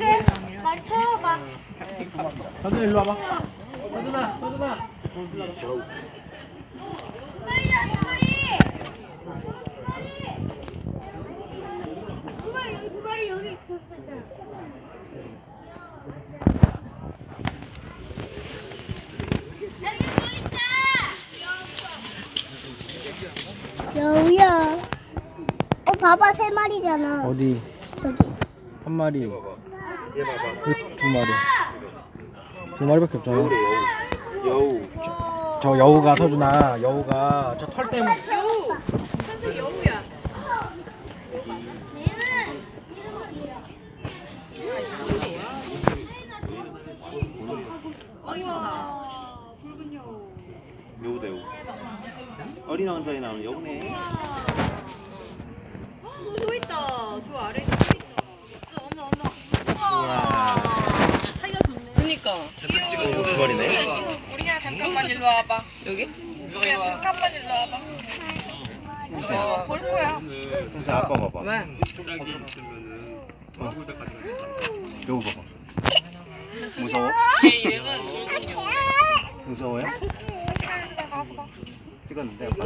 여기 맞춰봐. 서준아 일로 와봐. 서준아. 빨리야, 빨리. 두 마리 여기 두 마리 여기 있었잖아. 여기 또 있다. 여우야. 어 봐봐 세 마리잖아. 어디? 여기. 한 마리. 두 마리. 두 마리밖에 없잖아. 여우. 저 여우가 서준아, 여우가 저 털 때문에. 여우다 여우. 어린 왕자에 나오는 여우네. 또 있다. 저 아래 또 있다. 어머 어머. 우와. 사이가 두 마리네. 우리야 잠깐만 일로 와봐. 여기? 우리야 잠깐만 일로 와봐. 어, 볼 거야. 형사 아빠 봐봐. 왜? 어. 여우 봐봐. 무서워? 얘 이름은. 무서워요? 찍었는데 아빠.